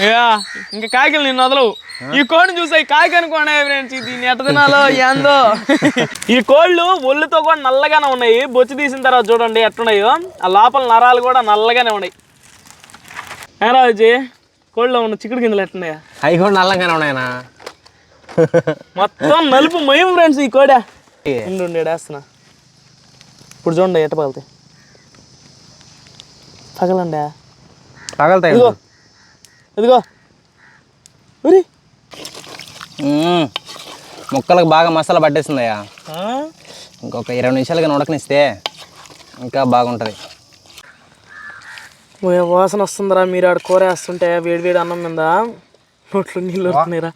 Yeah ఇంకా కాకిలు నిన్ను వదలవు. ఈ కోడిని చూసాయి కాకి అనుకోండి ఫ్రెండ్స్ దీన్ని ఎట్ట తినాలో ఏందో. ఈ కోళ్ళు ఒళ్ళుతో కూడా నల్లగానే ఉన్నాయి. బొచ్చు తీసిన తర్వాత చూడండి ఎట్టున్నాయో ఆ లోపల నరాలు కూడా నల్లగానే ఉన్నాయి. ఏ రాజు కోళ్ళలో ఉన్న చిక్కుడు గింజలు ఎట్టున్నాయా అవి కూడా నల్లంగానే ఉన్నాయనా? మొత్తం నలుపు మయం ఫ్రెండ్స్ ఈ కోడ. ఉండు వేస్తున్నా ఇప్పుడు చూడండి ఎట్ట పగలుతాయి. పగలండి? పగలుతాయి ఇదిగో. ఉరి. ముక్కలకు బాగా మసాలా పట్టేసిందయ్యా. ఇంకొక ఇరవై నిమిషాలుగా ఉడకనిస్తే ఇంకా బాగుంటుంది. వాసన వస్తుందిరా మీరు ఆడ కూర వేస్తుంటే వేడి వేడి అన్నం మీద నోట్లో నీళ్ళు వస్తున్నాయిరా.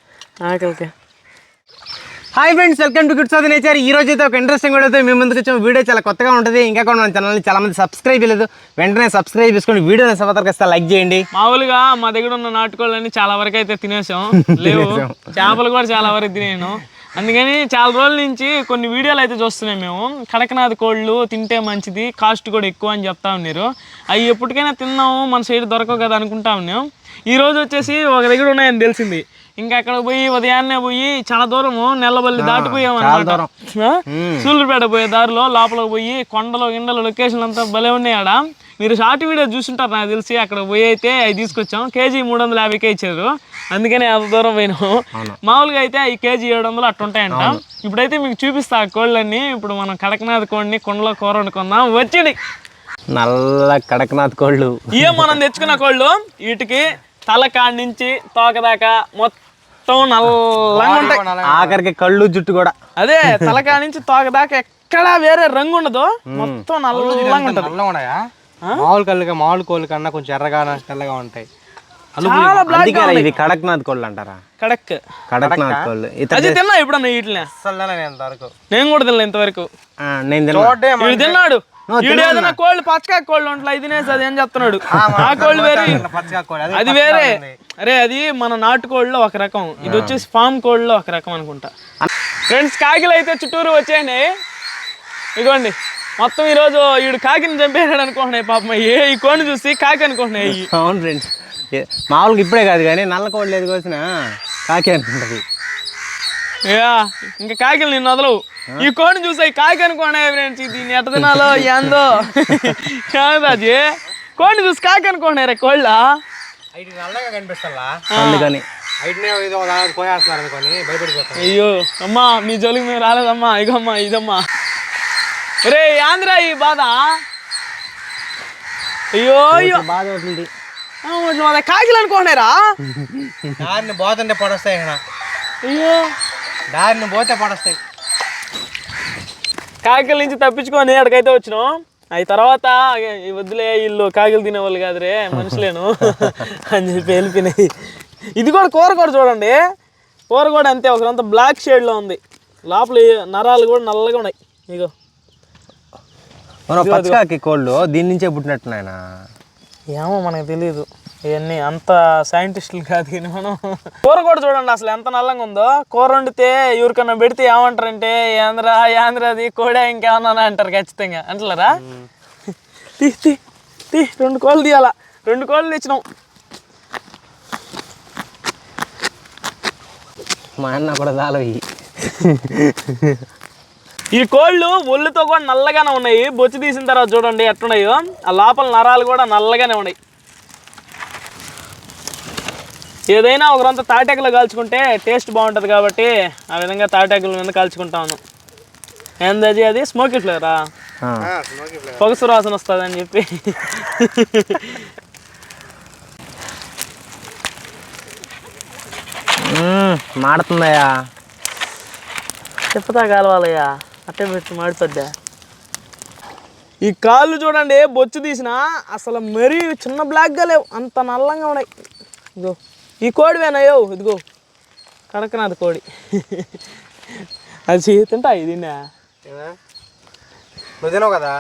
ఆకలికి. Hi friends welcome to good south nature ఈ రోజు అయితే ఒక ఇంట్రెస్టింగ్ వీడియోతో మీ ముందుకు వచ్చిన వీడియో చాలా కొత్తగా ఉంటుంది. ఇంకా కూడా మన ఛానల్ని చాలా మంది సబ్స్క్రైబ్ చేయలేదు. వెంటనే సబ్స్క్రైబ్ చేసుకొని వీడియోని సమాతరకు ఇస్తే లైక్ చేయండి. మామూలుగా మా దగ్గర ఉన్న నాటుకోళ్ళని చాలా వరకు అయితే తినేసాం. లేవు. చేపలు కూడా చాలా వరకు తినేను. అందుకని చాలా రోజుల నుంచి కొన్ని వీడియోలు అయితే చూస్తున్నాం మేము. కడకనాథ్ కోళ్ళు తింటే మంచిది కాస్ట్ కూడా ఎక్కువ అని చెప్తా ఉన్నారు. అవి ఎప్పటికైనా తిన్నాము మన సైడ్ దొరకవు కదా అనుకుంటా ఉన్నాం. ఈ రోజు వచ్చేసి ఒక దగ్గర ఉన్నాయని తెలిసింది. ఇంకా అక్కడ పోయి ఉదయాన్నే పోయి చాలా దూరము నెల్లబల్లి దాటిపోయాం అనమాట సూళ్ళూరుపేట పోయే దారిలో లోపలికి పోయి కొండలు గిండలు లొకేషన్ అంతా భలే ఉన్నాయి ఆడ. మీరు షార్ట్ వీడియో చూసుంటారు నాకు తెలిసి అక్కడ పోయి అయితే అవి తీసుకొచ్చాం. కేజీ మూడు వందల యాభైకే ఇచ్చారు. అందుకని అంత దూరం పోయినాం. మామూలుగా అయితే ఈ కేజీ ఏడు వందలు అట్లా ఉంటాయంట. ఇప్పుడైతే మీకు చూపిస్తా ఆ కోళ్ళన్నీ. ఇప్పుడు మనం కడకనాథ్ కోడిని కొండలో కూర వండుకుందాం. వచ్చి నల్ల కడకనాథ్ కోళ్ళు. ఇవే మనం తెచ్చుకున్న కోళ్ళు. వీటికి తల కాడి నుంచి తోక దాకా మొత్తం నల్లగా ఉంటాయి. ఆఖరికి కళ్ళు జుట్టు కూడా. అదే తలకాయ నుంచి తోక దాకా ఎక్కడా వేరే రంగు ఉండదు. మొత్తం నల్లగా ఉంటది. నల్లగా ఉన్నాయా? మామూలు కళ్ళుగా మామూలు కోళ్ళు కన్నా కొంచెం ఎర్రగా తెల్లగా ఉంటాయి. చాలా బ్లాక్ ఇవి కడక్నాథ్ కోళ్ళు అంటారా? కడక్. కడక్నాథ్ కోళ్ళు. అది తిన్నా ఎప్పుడన్నా వీటిని అసలు నేను ఇంతవరకు. నేను కూడా తినలే ఇంతవరకు. ఆ, నేను తిన్నాడు. ఏదైనా కోళ్ళు పచ్చకాయ కోళ్ళు ఉంటాయి తినేసి అది ఏం చెప్తున్నాడు? ఆ కోళ్ళు వేరే. అది వేరే. అరే అది మన నాటు కోళ్ళలో ఒక రకం. ఇది వచ్చేసి ఫామ్ కోళ్ళలో ఒక రకం అనుకుంటా. ఫ్రెండ్స్ కాకిలు అయితే చుట్టూరు వచ్చాయండి. ఇదిగోండి మొత్తం ఈరోజు వీడు కాకిని చంపేసాడు అనుకుంటున్నాయి పాపం. ఏ ఈ కోడిని చూసి కాకి అనుకుంటున్నాయి. అవును ఫ్రెండ్స్. మామూలుగా ఇప్పుడే కాదు కానీ నల్ల కోళ్ళు ఏది కోసినా కాకి అనుకుంటుంది. ఇంకా కాకిలు నిన్ను వదలవు. ఈ కోడిని చూసాయి కాకి అనుకోండి ఫ్రెండ్స్ దీన్ని ఎట్ట తినాలో ఏందో? రాజు కోడిని చూసి కాకి అనుకోండి రే కోళ్ళ? నల్లగా కనిపిస్తా అందుకని. అయ్యో అమ్మా మీ జోలికి మేము రాలేదమ్మా. ఇగమ్మా ఇదమ్మా. రే ఆంధ్ర ఈ బాధ? అయ్యో అయ్యో. బాధ అవుతుంది. కాకిలు అనుకోండిరా దారిని పోతుంటే పడొస్తాయి అయ్యో. దారిని పోతే పడొస్తాయి. కాకిల నుంచి తప్పించుకొని ఎక్కడికైతే వచ్చినాం. అవి తర్వాత ఈ వద్దులే వీళ్ళు కాకిలు తినేవాళ్ళు కాదురే మనుషులేను అని చెప్పి వెళ్ళిపోయినాయి. ఇది కూడా కూర కూడా చూడండి. కూర కూడా అంతే ఒకరంతా బ్లాక్ షేడ్లో ఉంది. లోపల నరాలు కూడా నల్లగా ఉన్నాయి. ఇగో. మనం పచ్చకాకి కోళ్ళు దీని నుంచే పుట్టినట్టున్నాయన ఏమో మనకు తెలియదు ఇవన్నీ అంత సైంటిస్టులు కాదు కానీ మనం. కూర కూడా చూడండి అసలు ఎంత నల్లంగా ఉందో. కూర వండితే ఎవరికన్నా పెడితే ఏమంటారంటే ఏంద్రా ఏంద్రది కోడా ఇంకేమన్నా అంటారు ఖచ్చితంగా. అంటలేరా? తీ తీ తీ రెండు కోళ్ళు తీయాలా? రెండు కోళ్ళు తెచ్చినాం. మా అన్న కూడా ఇవి ఈ. కోళ్ళు ఒళ్ళుతో కూడా నల్లగానే ఉన్నాయి. బొచ్చు తీసిన తర్వాత చూడండి ఎట్టున్నాయో ఆ లోపల నరాలు కూడా నల్లగానే ఉన్నాయి. ఏదైనా ఒకరంతా తాటాకులో కాల్చుకుంటే టేస్ట్ బాగుంటుంది కాబట్టి ఆ విధంగా తాటాకుల మీద కాల్చుకుంటాను ఏందది అది? స్మోకీ ఫ్లేవరా ఆ. పొగ సువాసన వస్తుంది అని చెప్పి మాడుతుందయ్యా. చెప్పుతా కాలవాలయ్యా. అట్టే పెట్టి మాడిపోద్దా? ఈ కాళ్ళు చూడండి బొచ్చు తీసిన అసలు మరీ చిన్న బ్లాక్గా లేవు. అంత నల్లంగా ఉన్నాయి. ఇదిగో. ఈ కోడి వేనయ్యో ఇదిగో. కడకనాథ్ కోడి. అది తింటా ఏదా? నువ్వు తినవు కదా?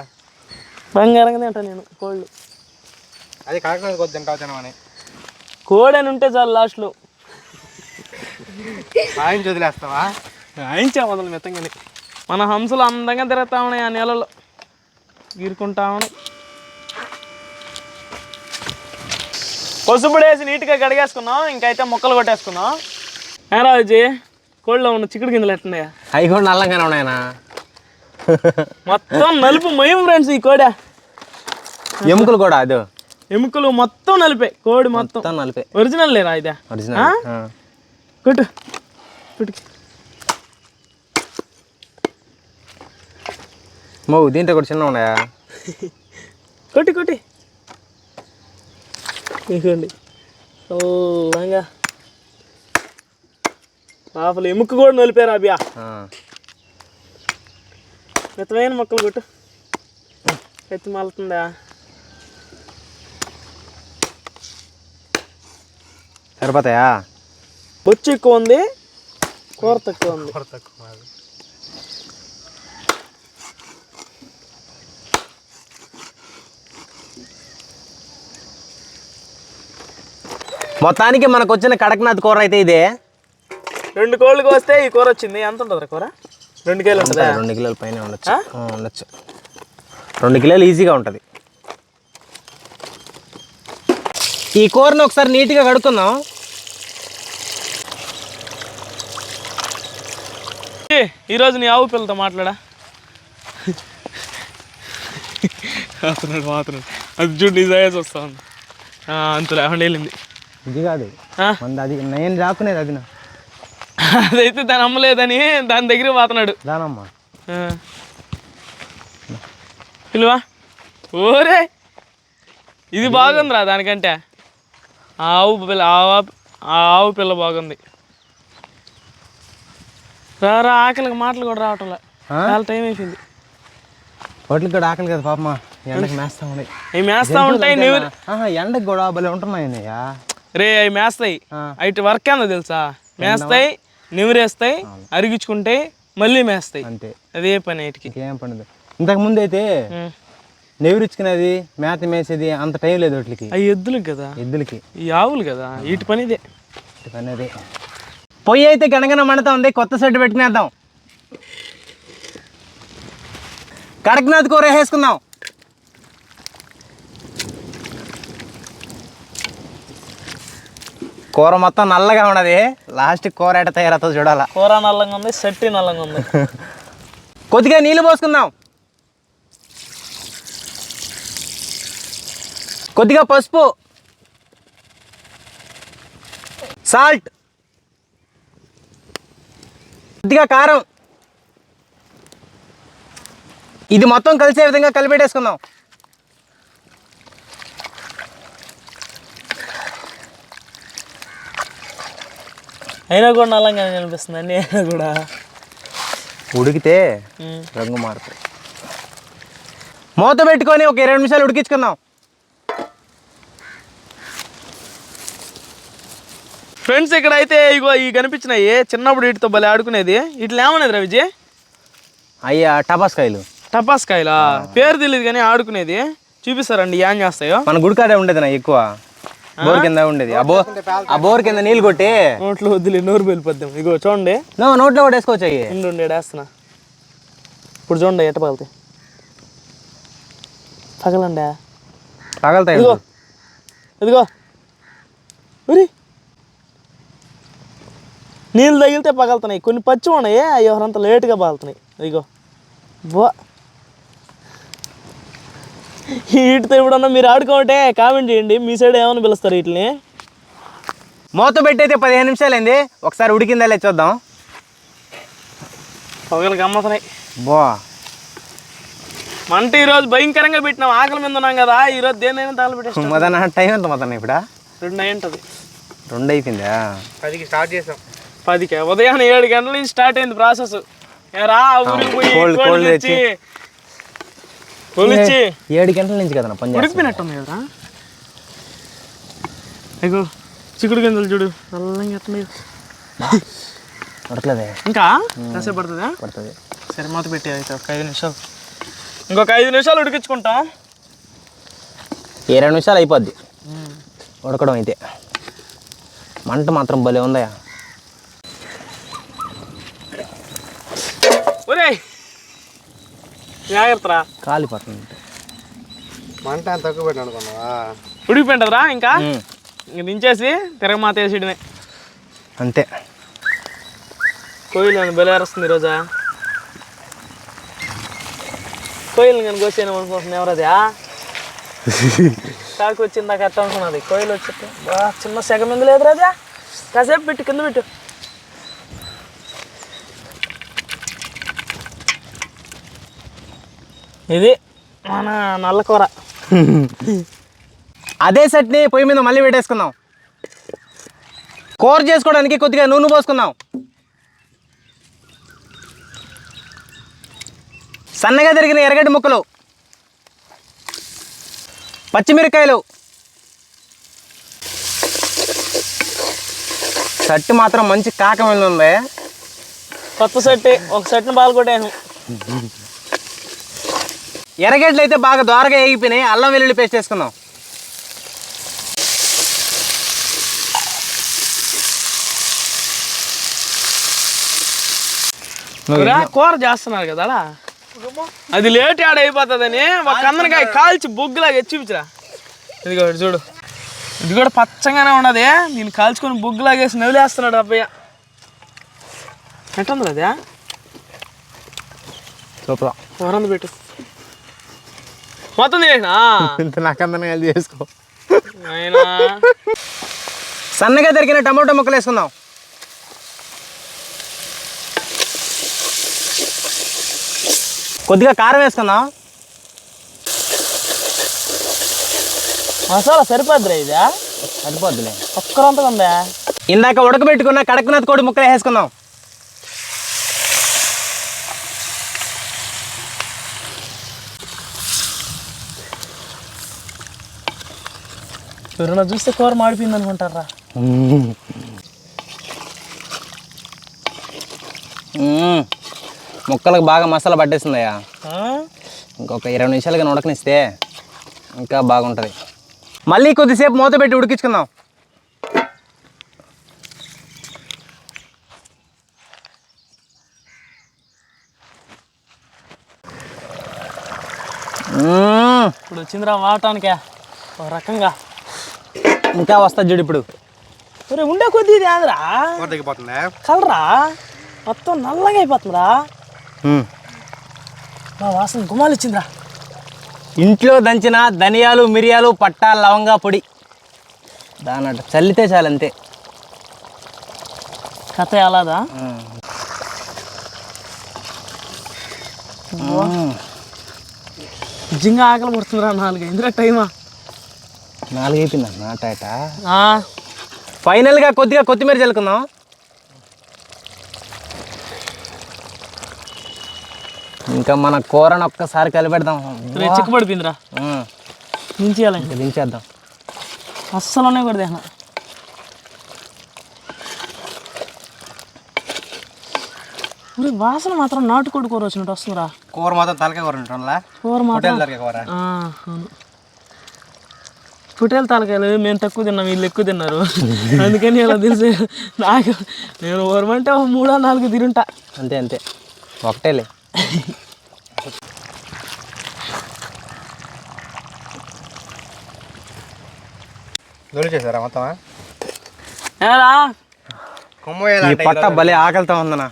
బంగారంగా తింటా నేను కోళ్ళు. అది కాకినాడ కొద్ది తింటావు తినమని కోడి అని ఉంటే చాలు లాస్ట్లో ఆయన వదిలేస్తావా ఆయించా మొదలు మెత్తంగానే. మన హంసలు అందంగా తిరుగుతా ఉన్నాయి ఆ నీళ్ళలో గీరుకుంటా ఉన్నాయి. పసుపు వేసి నీట్గా కడిగేసుకున్నాం. ఇంకైతే మొక్కలు కొట్టేసుకున్నాం. ఏ రాజు కోళ్ళలో ఉన్న చిక్కుడు గింజలు ఎట్టున్నాయా అవి కూడా నల్లంగానే ఉన్నాయనా? మొత్తం నలుపు మయం ఫ్రెండ్స్ ఈ కోడ. ఎముకలు కూడా అదో? ఎముకలు మొత్తం నలిపే కోడి మొత్తం. నలిపే. ఒరిజినల్ లేరా ఇదే? ఒరిజినల్? కొట్టు. మో దీంట్లో కూడా చిన్న ఉన్నాయా? కొట్టి కొట్టి. ఇదిగోండి. చల్లగా లోపల ఎముక కూడా నలిపారు అభియా. మితమైన మొక్కలు కొట్టు. ఎత్తి మలుతుందా సరిపోతాయా? బొచ్చు ఎక్కువ ఉంది కూర తక్కువ ఉంది. మొత్తానికి మనకు వచ్చిన కడక్నాథ్ కూర అయితే ఇదే. రెండు కోళ్ళకి వస్తే ఈ కూర వచ్చింది. ఎంత ఉంటుంది కూర? రెండు కేలు ఉంటుందా? రెండు కిలోల పైన ఉండొచ్చు. ఆ, ఉండొచ్చు. రెండు కిలోలు ఈజీగా ఉంటుంది. ఈ కూరను ఒకసారి నీట్గా కడుక్కుందాం. ఏ, ఈరోజు నీ ఆవు పిల్లతో మాట్లాడా? మాత్రడు మాత్రం. అది చూడు నీ దయచేసి వస్తా ఉంది. అంతలే అక్కడ వెళ్ళింది. ఇది కాదు? మంది అది నేను రాకునేది అది నా అదైతే దాని అమ్మలేదని దాని దగ్గర పోతున్నాడు. దానమ్మా. పిలువా? ఓరే! ఇది బాగుందిరా దానికంటే. ఆవు పిల్ల ఆవు ఆవు పిల్ల బాగుంది. రారా ఆకలికి మాటలు కూడా రావటంలే? చాలా టైం అయిపోయింది. వాటికి కూడా ఆకలి కదా పాపమా? ఎండకి మేస్తా ఉన్నాయి మేస్తా ఉంటాయి ఎండకి కూడా భలే ఉంటున్నాయన్నయ్యా. రే అవి మేస్తాయి. అటు వర్క్ ఏందో తెలుసా? మేస్తాయి నిమిరేస్తాయి అరిగించుకుంటాయి మళ్ళీ మేస్తాయి. అంతే. అదే పని ఇటుకి ఇంకేం పండుగ ఇంతకు ముందు అయితే నెవరిచ్చుకునేది మేత మేసేది అంత టైం లేదు వాటికి. అవి ఎద్దులు కదా? ఎద్దులకి. ఈ ఆవులు కదా? వీటి పని ఇదే అనేది పొయ్యి అయితే గనగన మండుతా ఉంది కొత్త సెట్ పెట్టుకునేద్దాం. కడక్నాథ్ కూర వేసుకుందాం కూర మొత్తం నల్లగా ఉన్నది. లాస్ట్ కూర ఎట తయారవుతుందో చూడాలా. కూర నల్లంగా ఉంది సట్టి నల్లంగా ఉంది. కొద్దిగా నీళ్ళు పోసుకుందాం. కొద్దిగా పసుపు. సాల్ట్ కొద్దిగా కారం. ఇది మొత్తం కలిసే విధంగా కలిపెట్టేసుకుందాం. అయినా కూడా నల్లంగా అనిపిస్తుంది అన్ని అయినా కూడా. ఉడికితే. రంగు మారుతాయి. మూత పెట్టుకొని ఒక ఇరవై నిమిషాలు ఉడికించుకుందాం. ఫ్రెండ్స్ ఇక్కడ అయితే ఇగో ఈ కనిపించినాయి. చిన్నప్పుడు వీటితో భలే ఆడుకునేది. ఇట్లా ఏమనేది రా విజయ్ అయ్యా టపాస్కాయలు. టపాస్ కాయలా పేరు తెలియదు కానీ ఆడుకునేది. చూపిస్తారండి ఏం చేస్తాయో. మన గుడికాడే ఉండేది నా ఎక్కువ. బోర్ కింద ఉండేది. ఆ బోర్ ఆ బోర్ కింద నీళ్ళు కొట్టి నోట్లో వద్దులే నోరు వెళ్ళిపోద్దాం ఇగో చూడండి. నువ్వు నోట్లో కూడా వేసుకోవచ్చు అయ్యి. ఉండు వేస్తున్నా ఇప్పుడు చూడండి ఎట్ట పగలుతాయి. పగలండి? తగలుతాయి ఇదిగో. ఇదిగో. ఉరి. నీళ్ళు తగిలితే పగలుతున్నాయి. కొన్ని పచ్చి ఉన్నాయి. అవి ఎవరంత లేట్గా పగలుతున్నాయి. ఇదిగో. బో వీటితో ఎప్పుడన్నా మీరు ఆడుకోమంటే కామెంట్ చేయండి. మీ సైడ్ ఏమైనా పిలుస్తారు వీటిని? మూత పెట్టి అయితే పదిహేను నిమిషాలు అయింది ఒకసారి ఉడికిందా లేదు చూద్దాం. పొగలు గమ్మతున్నాయి బో. మంట ఈరోజు భయంకరంగా పెట్టినాం. ఆకలి మీద ఉన్నాం కదా. ఈరోజు దేనైనా తగలు పెట్టేస్తాం మదన టైం ఎంత మదన ఇప్పుడు? రెండు అయి ఉంటుంది రెండు అయిపోయిందా? పదికి స్టార్ట్ చేసాం. పదికి. ఉదయాన్నే ఏడు గంటల నుంచి స్టార్ట్ అయింది ప్రాసెస్. రా ఊరికి పోయి కోళ్ళు తెచ్చి ఏడు గంటల నుంచి కదా పని చేస్తాం. ఉడికిపోయినట్టుంది కదా అయ్యో చిక్కుడు గింజలు చూడు నల్లంగా ఎట్లున్నాయి. ఉడకలేదే. ఇంకా? కాసేపు పడుతుందా? పడుతుంది. సరే మూత పెట్టి అయితే ఒక ఐదు నిమిషాలు. ఇంకొక ఐదు నిమిషాలు ఉడికించుకుంటాం. ఇరవై నిమిషాలు అయిపోద్ది. ఉడకడం అయితే. మంట మాత్రం భలే ఉందయ్యా. ఒరే జాగ్రత్తరా? కాలిపోతుంది మంట అంత తక్కువ పెట్టిన అనుకున్నావా? ఉడికిపోయింటదిరా ఇంకా. ఇంక దించేసి తిరగమాత వేసేయడమే. అంతే. కోయిల్ బలేరస్తుంది ఈరోజా? కోయిల్ నేను కోసాను అనుకుంటున్నా ఎవరది కాకి వచ్చింది నాకు ఎట్లా అనుకున్నది? కోయిల్ వచ్చి బా చిన్న సెగ మీద లేదు రాజా కాసేపు పెట్టు కింద పెట్టు. ఇది మన నల్ల కూర. అదే సెట్ని పొయ్యి మీద మళ్ళీ పెట్టేసుకుందాం. కూర చేసుకోవడానికి కొద్దిగా నూనె పోసుకుందాం. సన్నగా తిరిగిన ఎర్రగడ్డ ముక్కలు పచ్చిమిరకాయలు షర్ట్ మాత్రం మంచి కాకం ఉంది కొత్త సెట్ ఒక సెట్ని బాగా కొట్టాను ఎర్రగడ్డలు అయితే బాగా దోరగా వేగిపోయినాయి అల్లం వెల్లుల్లి పేస్ట్ వేసుకుందాం. కూర చేస్తున్నారు కదా. అది లేట్ యాడ్ అయిపోతుందని ఒక కందనకాయ కాల్చి బొగ్గులాగా ఎచ్చిపిచ్చిరా. ఇదిగో ఇటు చూడు. ఇది కూడా పచ్చగానే ఉన్నది. దీన్ని కాల్చుకొని బొగ్గులాగేసి నవిలేస్తున్నాడు అబ్బయ్య. ఎట్టుంది అదే సూపర్. కూరంది పెట్టు. మొత్తం తినేసినా? ఇంత నాకందనే కలిసి చేసుకో. అయినా సన్నగా తరిగిన టమాటో ముక్కలు వేసుకుందాం. కొద్దిగా కారం వేసుకుందాం. మసాలా సరిపోద్దిరా ఇదా? సరిపోద్దులే. ఒక్కరంతగా ఉందా? ఇందాక ఉడకబెట్టుకున్న కడక్నాథ్ కోడి ముక్కలు వేసుకుందాం. ఎవరైనా చూస్తే కూర మాడిపోయింది అనుకుంటారా. ముక్కలకు బాగా మసాలా పట్టేసిందయ్యా. ఇంకొక ఇరవై నిమిషాలు కానీ ఉడకనిస్తే ఇంకా బాగుంటుంది. మళ్ళీ కొద్దిసేపు మూత పెట్టి ఉడికించుకుందాం. ఇప్పుడు వచ్చిందిరా వాటానికే ఒక రకంగా. ఇంకా వస్తా చూడు ఇప్పుడు. ఒరే ఉండే కొద్ది ఇది ఆంధ్రా? కలరా? మొత్తం నల్లగా అయిపోతుందిరా. మా వాసన గుమాలు ఇచ్చిందిరా ఇంట్లో దంచిన ధనియాలు మిరియాలు పట్టా లవంగా పొడి. దానట చల్లితే చాలు అంతే కథ అలాదా. నిజంగా ఆకలి పడుతుందిరా నాలుగు ఇందిరా టైమా? నాలుగు అయిపోయింది నాటాట ఫైనల్గా కొద్దిగా కొత్తిమీర చల్లుకుందాం. ఇంకా మన కూరను ఒక్కసారి కలిపెడదాం. చిక్కు పడిపోయిందిరా మ్మ్. దించేయాలి ఇంకా. దించేద్దాం. అస్సలోనే కూడా దేహన ఒరే వాసన మాత్రం నాటుకోడి కూర వచ్చినట్టు వస్తుందిరా. కూర మాత్రం తలకాయ కూర ఉంటుందా కూర మాత్రం కూర. అవును. పుటేల తలకాయలు మేము తక్కువ తిన్నాం వీళ్ళు ఎక్కువ తిన్నారు. అందుకని అలా తెలిసి నాకు నేను ఓరమంటే ఒక మూడో నాలుగు తిరుంటా అంతే అంతే. ఒకటేలే. దొరి చేశారా మొత్తం ఏరా? కొమ్మ ఈ పట్ట భలే ఆకలితో ఉందనా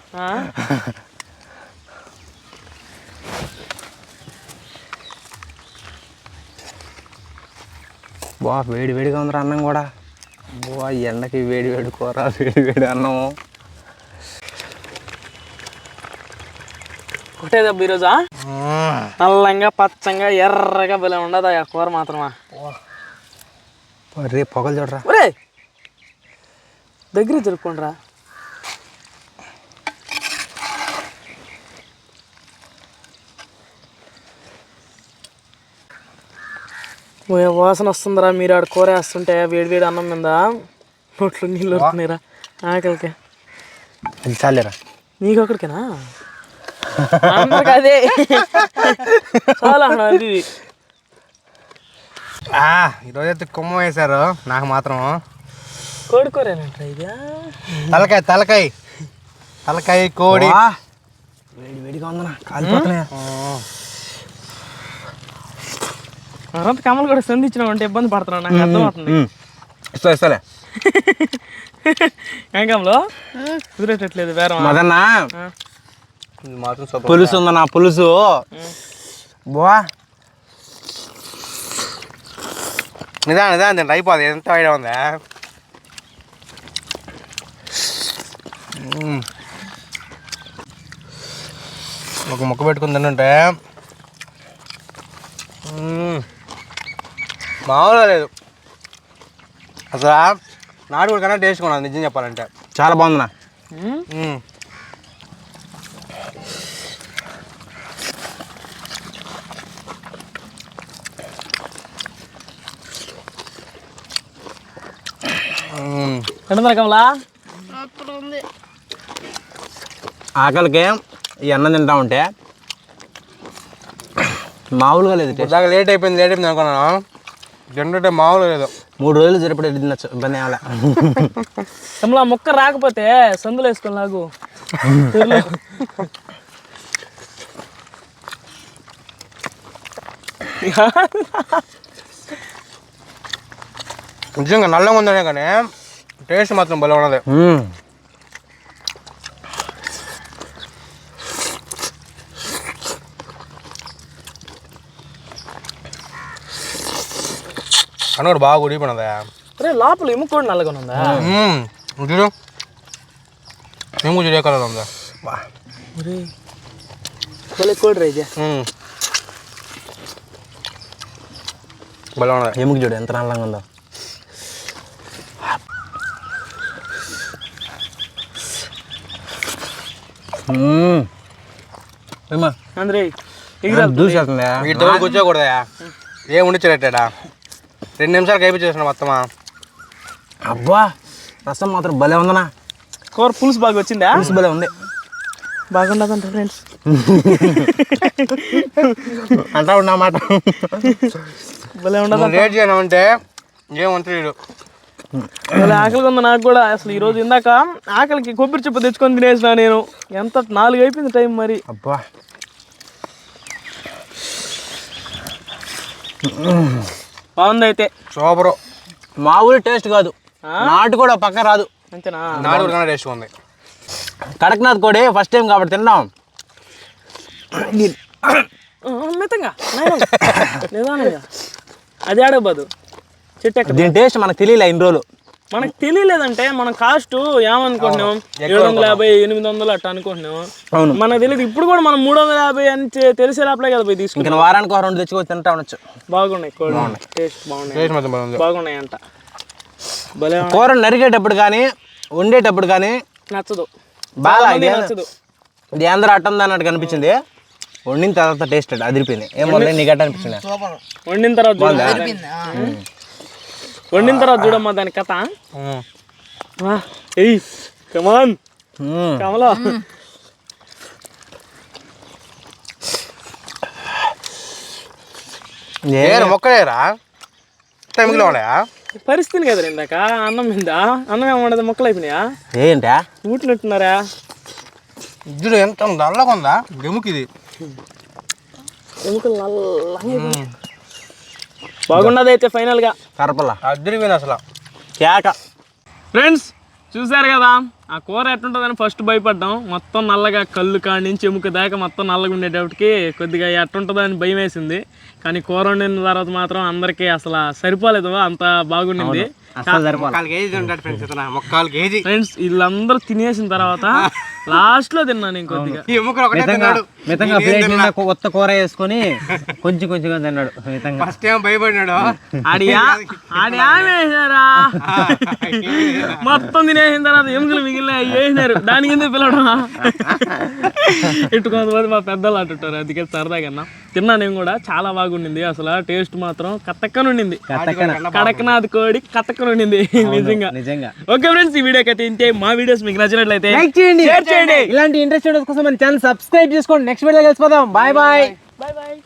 బా వేడి వేడిగా ఉందిరా అన్నం కూడా. బా ఎండకి వేడి వేడి కూర వేడి వేడి అన్నము. ఒకటే దెబ్బ ఈరోజా? నల్లంగా పచ్చంగా ఎర్రగా భలే ఉండదు ఆ కూర మాత్రమా? రే పొగలు చూడరా. ఒరే దగ్గర జరుపుకోండిరా వాసన వస్తుందిరా మీరు ఆడ కూర వేస్తుంటే వేడి వేడి అన్నం మీద నోట్లో నీళ్ళు వస్తున్నాయిరా ఆకలికి చాలేరా? నీకు అందరికి అదే. చాలా అది. ఈరోజైతే కొమ్మ వేశారు నాకు మాత్రం. కోడి కూరేనంటారా ఇది? తలకాయ తలకాయ. తలకాయ కోడి. వేడి వేడిగా ఉందనా కాలిపోతున్నాయా? మరంత కమలు కూడా సంధించినావు అంటే ఇబ్బంది పడుతున్నావు నాకు అర్థమవుతుంది. ఇస్తా ఇస్తాలే ఏంకంలో కుదిరేటట్లేదు వేరే మదన్న పులుసు ఉందన్న పులుసు. బా. నిదానం నిదానం తింటే అయిపోదు ఎంత ఐడియా ఉందా. ఒక ముక్క పెట్టుకుని తింటుంటే. మామూలుగా లేదు. అసలు నాటుకోడి కన్నా టేస్ట్ కొన్నాను నిజం చెప్పాలంటే. చాలా కమలా ఆకలికి ఈ అన్నం తింటా ఉంటే మామూలుగా లేదు టేస్ట్ దాకా లేట్ అయిపోయింది లేట్ అయిపోయింది అనుకున్నాను? తింటుంటే మామూలుగా లేదు మూడు రోజులు సరిపడే తినచ్చు ఇబ్బంది ఏమలే కమలా ముక్క రాకపోతే సందులు వేసుకొని లాగు నిజంగా నల్లగా ఉందనే కానీ టేస్ట్ మాత్రం భలే ఉన్నది కూడా బాగా ఉడిపోయినదా అరే లోపల ఎముక కూడా నల్లగా ఉందా చూడు. మేము చూడే కలర్ ఉందా. ఒరే భలే కోడి రైజా. భలే ఉన్నది. ఎముక చూడు ఎంత నల్లంగా ఉందో. ఏమ్మా? అందరే దూసేస్తుందా వీటి దగ్గర కూర్చోకూడదా ఏం ఉండిచ్చాడేటాడా రెండు నిమిషాలు కైపించేసిన మొత్తమా? అబ్బా రసం మాత్రం భలే ఉందనా కూర పులుసు బాగా వచ్చిందా? పులుసు భలే ఉంది. బాగుండదంట ఫ్రెండ్స్ అంటా ఉన్నా మాట. భలే ఉండదు లేట్ చేయమంటే ఏం వంటలేడు భలే ఆకలిగా ఉంది నాకు కూడా. అసలు ఈ రోజు ఇందాక ఆకలికి కొబ్బరి చెప్పు తెచ్చుకొని తినేసిన నేను. ఎంత నాలుగు అయిపోయింది టైం మరి. అబ్బా. బాగుంది అయితే సూపరు. మామూలు టేస్ట్ కాదు. నాటు కూడా పక్క రాదు. అంతేనా? నాడు కూడా టేస్ట్ ఉంది కడక్నాథ్ కోడి ఫస్ట్ టైం కాబట్టి తిన్నాం. మితంగా అది ఆడబోదు చెట్టు దీని టేస్ట్ మనకు తెలియలే ఇన్ని రోజులు. మనకు తెలియలేదంటే మన కాస్ట్ ఏమనుకుంటున్నాం? ఏడు వందల యాభై ఎనిమిది వందలు అట్లా అనుకుంటున్నాం. అవును. మనకు తెలియదు. ఇప్పుడు కూడా మనం మూడు వందల యాభై అని తెలిసే లోపలే కదా పోయి తీసుకుంటాం. ఇంకా వారానికి రెండు తెచ్చుకొని తింటా ఉండొచ్చు. బాగున్నాయి కోడి. టేస్ట్ బాగున్నాయి. టేస్ట్ మాత్రం బాగుంది. బాగున్నాయి అంట. కూర నరికేటప్పుడు కానీ వండేటప్పుడు కానీ నచ్చదు. బాగా నచ్చదు. ఇది అందరూ అట్టం అన్నట్టు కనిపించింది. వండిన తర్వాత టేస్ట్ అదిరిపోయింది. ఏం వల్ల నీకు అట్ట అనిపించింది వండిన తర్వాత వండిన తర్వాత చూడమ్మా దాని కథ. ఏయ్ కమాన్. కమలా. ఏరా మొక్కలేరా టైంలో ఉన్నాయా పరిస్థితి కదా ఇందాక. అన్నం మీద అన్నం ఏమన్నది మొక్కలు అయిపోయినాయా? ఏంటా? ఊటినట్టున్నారా ఇద్దరు ఎంత నల్లగా ఉందా? గెముకి ఇది ఎముకలు నల్లగా అయిపోయినాయి. బాగున్నది అయితే ఫైనల్గా. కరపల. అద్దరిపోయింది అసలు. కేక ఫ్రెండ్స్ చూసారు కదా ఆ కూర ఎట్టుంటుందని ఫస్ట్ భయపడ్డాం. మొత్తం నల్లగా కళ్ళు కాడి నుంచి ఎముక దాకా మొత్తం నల్లగా ఉండేటప్పటికి కొద్దిగా ఎట్టుంటుందని భయం వేసింది. కానీ కూర వండిన తర్వాత మాత్రం అందరికీ అసలు సరిపోలేదు అంత బాగుండింది. ఫ్రెండ్స్ వీళ్ళందరూ తినేసిన తర్వాత లాస్ట్లో తిన్నాను ఎముకలు ఒకటే తిన్నాడు. మితంగా ప్లేట్ నిండా కొత్త కూర వేసుకొని కొంచెం కొంచెంగా తిన్నాడు మితంగా. ఫస్ట్ ఏం భయపడినాడు. ఆడియా? మొత్తం తినేసిన తర్వాత ఎముకలు మిగిలిన వేసినారు. దాని కింద పిలవడం? ఇటు కొంతమంది మా పెద్దలు అంటుంటారు అందుకే సరదాగా తిన్నా నేను కూడా. చాలా బాగుండింది. అసలు టేస్ట్ మాత్రం కత్తక్కనుండింది కడకనాథ్ కోడి కత్తక్కనుండింది నిజంగా. నిజంగా. ఓకే ఫ్రెండ్స్ ఈ వీడియోకి అయితే ఇంతే. మా వీడియోస్ మీకు నచ్చినట్లయితే లైక్ చేయండి. షేర్ చేయండి. ఇలాంటి ఇంట్రెస్ట్ కోసం మన ఛానల్ సబ్స్క్రైబ్ చేసుకోండి. Next video కలిసిపోదాం. Bye bye bye bye